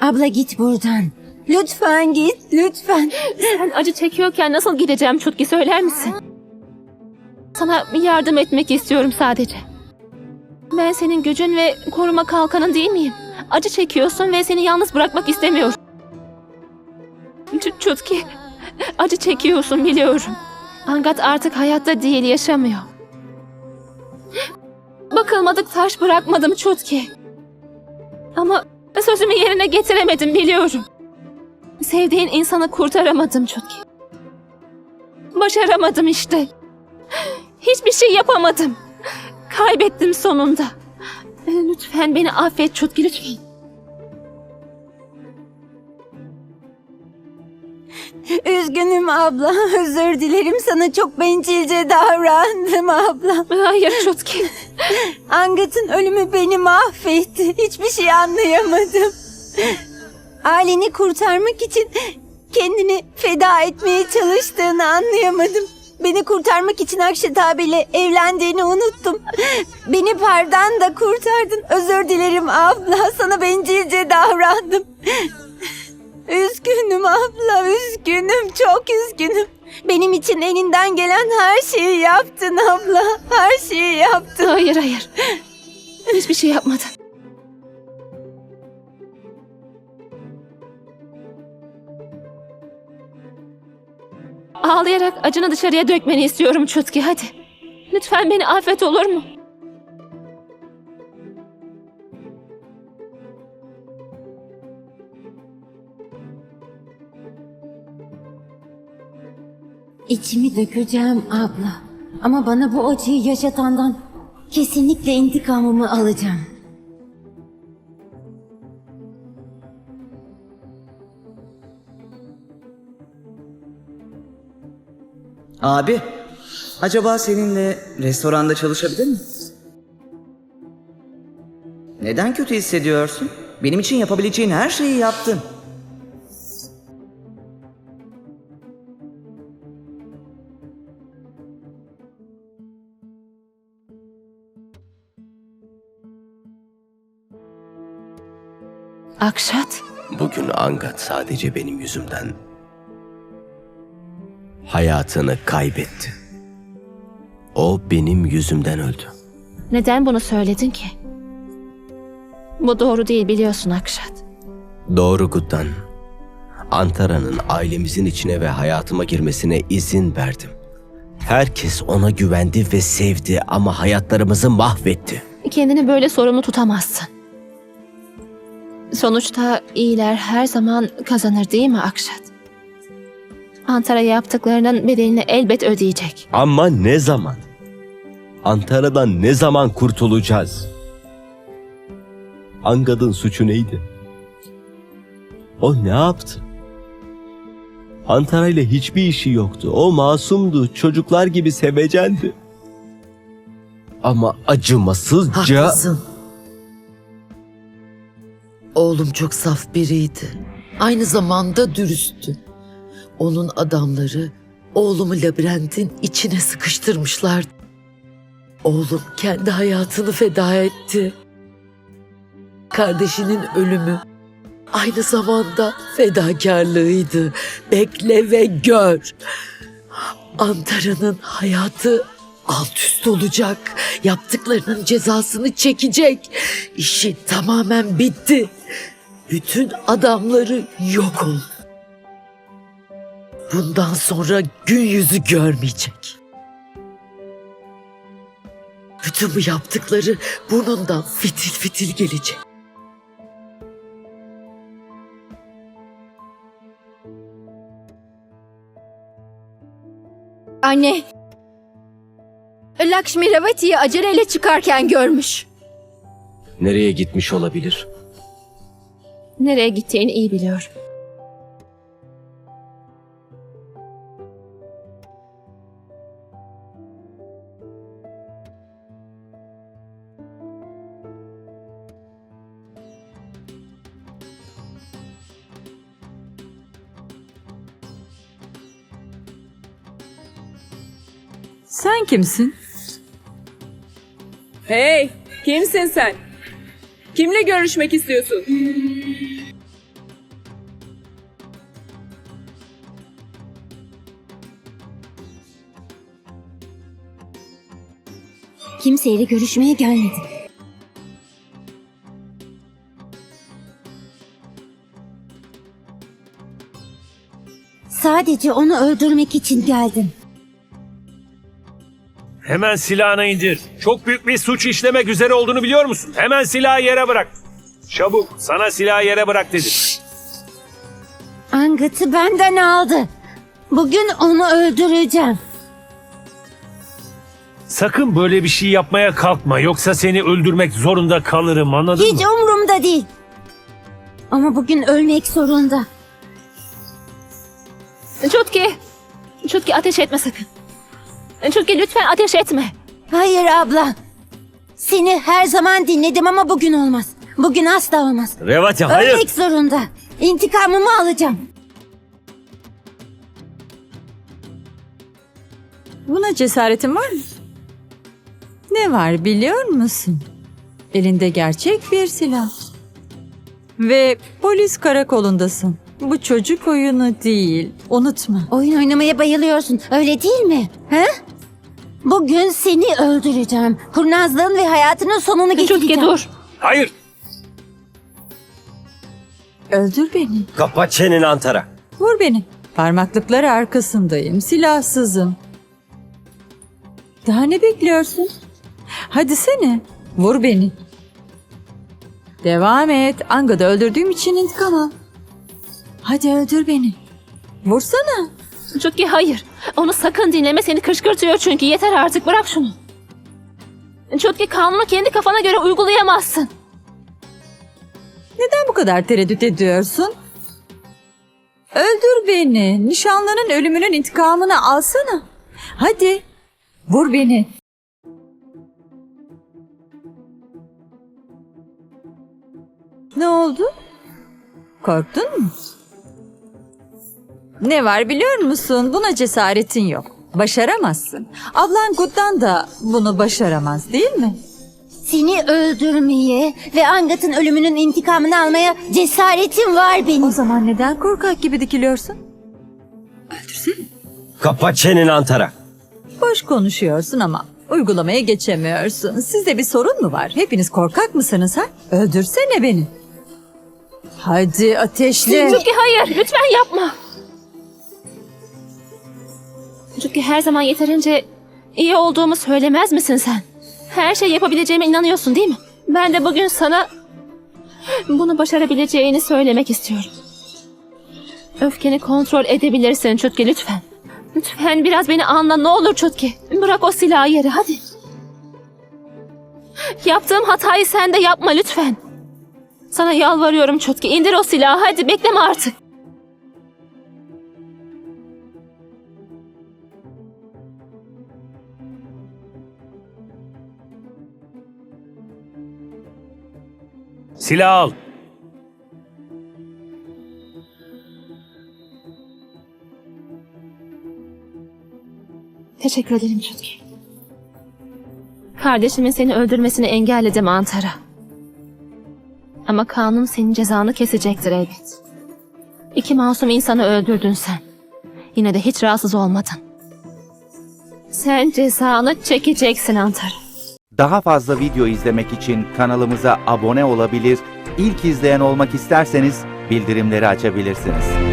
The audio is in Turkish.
Abla git buradan. Lütfen git, lütfen. Sen acı çekiyorken nasıl gideceğim Çutki söyler misin? Sana yardım etmek istiyorum sadece. Ben senin gücün ve koruma kalkanın değil miyim? Acı çekiyorsun ve seni yalnız bırakmak istemiyorum. Ç- Çutki, acı çekiyorsun biliyorum. Angat artık hayatta değil, yaşamıyor. Bakılmadık taş bırakmadım Çutki. Ama sözümü yerine getiremedim biliyorum. Sevdiğin insanı kurtaramadım Çutki. Başaramadım işte. Hiçbir şey yapamadım. Kaybettim sonunda. Lütfen beni affet Çutki lütfen. Üzgünüm abla, özür dilerim sana çok bencilce davrandım abla. Hayır Çutki. Angat'ın ölümü beni mahvetti. Hiçbir şey anlayamadım. Aileni kurtarmak için kendini feda etmeye çalıştığını anlayamadım. Beni kurtarmak için Akşet abiyle evlendiğini unuttum. Beni Par'dan da kurtardın. Özür dilerim abla. Sana bencilce davrandım. Üzgünüm abla, üzgünüm. Çok üzgünüm. Benim için elinden gelen her şeyi yaptın abla. Her şeyi yaptın. Hayır hayır. Hiçbir şey yapmadım. Ağlayarak acını dışarıya dökmeni istiyorum Çutki hadi. Lütfen beni affet olur mu? İçimi dökeceğim abla. Ama bana bu acıyı yaşatandan kesinlikle intikamımı alacağım. Abi, acaba seninle restoranda çalışabilir mi? Neden kötü hissediyorsun? Benim için yapabileceğin her şeyi yaptın. Akşat. Bugün Angat sadece benim yüzümden hayatını kaybetti. O benim yüzümden öldü. Neden bunu söyledin ki? Bu doğru değil biliyorsun Akşat. Doğru Guddan. Antara'nın ailemizin içine ve hayatıma girmesine izin verdim. Herkes ona güvendi ve sevdi ama hayatlarımızı mahvetti. Kendini böyle sorumlu tutamazsın. Sonuçta iyiler her zaman kazanır değil mi Akşat? Antara yaptıklarının bedelini elbet ödeyecek. Ama ne zaman? Antara'dan ne zaman kurtulacağız? Angad'ın suçu neydi? O ne yaptı? Antara ile hiçbir işi yoktu. O masumdu, çocuklar gibi sevecendi. Ama acımasızca... Haklısın. Oğlum çok saf biriydi. Aynı zamanda dürüsttü. Onun adamları oğlumu labirentin içine sıkıştırmışlardı. Oğlum kendi hayatını feda etti. Kardeşinin ölümü aynı zamanda fedakarlığıydı. Bekle ve gör. Antara'nın hayatı alt üst olacak. Yaptıklarının cezasını çekecek. İşi tamamen bitti. Bütün adamları yok oldu. Bundan sonra gün yüzü görmeyecek. Bütün bu yaptıkları burnundan fitil fitil gelecek. Anne. Lakshmi Ravati'yi aceleyle çıkarken görmüş. Nereye gitmiş olabilir? Nereye gittiğini iyi biliyorum. Sen kimsin? Hey, kimsin sen? Kimle görüşmek istiyorsun? Kimseyle görüşmeye gelmedim. Sadece onu öldürmek için geldim. Hemen silahını indir. Çok büyük bir suç işlemek üzere olduğunu biliyor musun? Hemen silahı yere bırak. Çabuk sana silahı yere bırak dedim. Angat'ı benden aldı. Bugün onu öldüreceğim. Sakın böyle bir şey yapmaya kalkma yoksa seni öldürmek zorunda kalırım anladın Hiç mı? umurumda değil. Ama bugün ölmek zorunda. Çutki. Çutki ateş etme sakın. Çutki lütfen ateş etme. Hayır abla. Seni her zaman dinledim ama bugün olmaz. Bugün asla olmaz. Revati Ölmek zorunda. İntikamımı alacağım. Buna cesaretin var mı? Ne var biliyor musun? Elinde gerçek bir silah. Ve polis karakolundasın. Bu çocuk oyunu değil. Unutma. Oyun oynamaya bayılıyorsun. Öyle değil mi? He? Bugün seni öldüreceğim. Kurnazlığın ve hayatının sonunu getireceğim. Çutki dur. Hayır. Öldür beni. Kapa çeneni Antara. Vur beni. Parmaklıkları arkasındayım. Silahsızım. Daha ne bekliyorsun? Hadi sene. Vur beni. Devam et. Anga'da öldürdüğüm için intikam al. Hadi öldür beni. Vursana. Çutki hayır. Onu sakın dinleme seni kışkırtıyor çünkü yeter artık bırak şunu. Çutki kanunu kendi kafana göre uygulayamazsın. Neden bu kadar tereddüt ediyorsun? Öldür beni. Nişanlının ölümünün intikamını alsana. Hadi. Vur beni. Ne oldu? Korktun mu? Ne var biliyor musun? Buna cesaretin yok. Başaramazsın. Ablan Guddan da bunu başaramaz değil mi? Seni öldürmeye ve Angat'ın ölümünün intikamını almaya cesaretim var benim. O zaman neden korkak gibi dikiliyorsun? Kapa çeneni Antara. Boş konuşuyorsun ama uygulamaya geçemiyorsun. Sizde bir sorun mu var? Hepiniz korkak mısınız ha? Öldürsene beni. Hadi ateşle. Çutki hayır lütfen yapma. Çutki her zaman yeterince iyi olduğumu söylemez misin sen? Her şey yapabileceğime inanıyorsun değil mi? Ben de bugün sana bunu başarabileceğini söylemek istiyorum. Öfkeni kontrol edebilirsin Çutki lütfen. Lütfen biraz beni anla ne olur Çutki. Bırak o silahı yere hadi. Yaptığım hatayı sen de yapma lütfen. Sana yalvarıyorum Çutki. indir o silahı hadi bekleme artık. Silah al. Teşekkür ederim Çutki. Kardeşimin seni öldürmesini engelledim Antara. Ama kanun senin cezanı kesecektir elbet. İki masum insanı öldürdün sen. Yine de hiç rahatsız olmadın. Sen cezanı çekeceksin Antara. Daha fazla video izlemek için kanalımıza abone olabilir, ilk izleyen olmak isterseniz bildirimleri açabilirsiniz.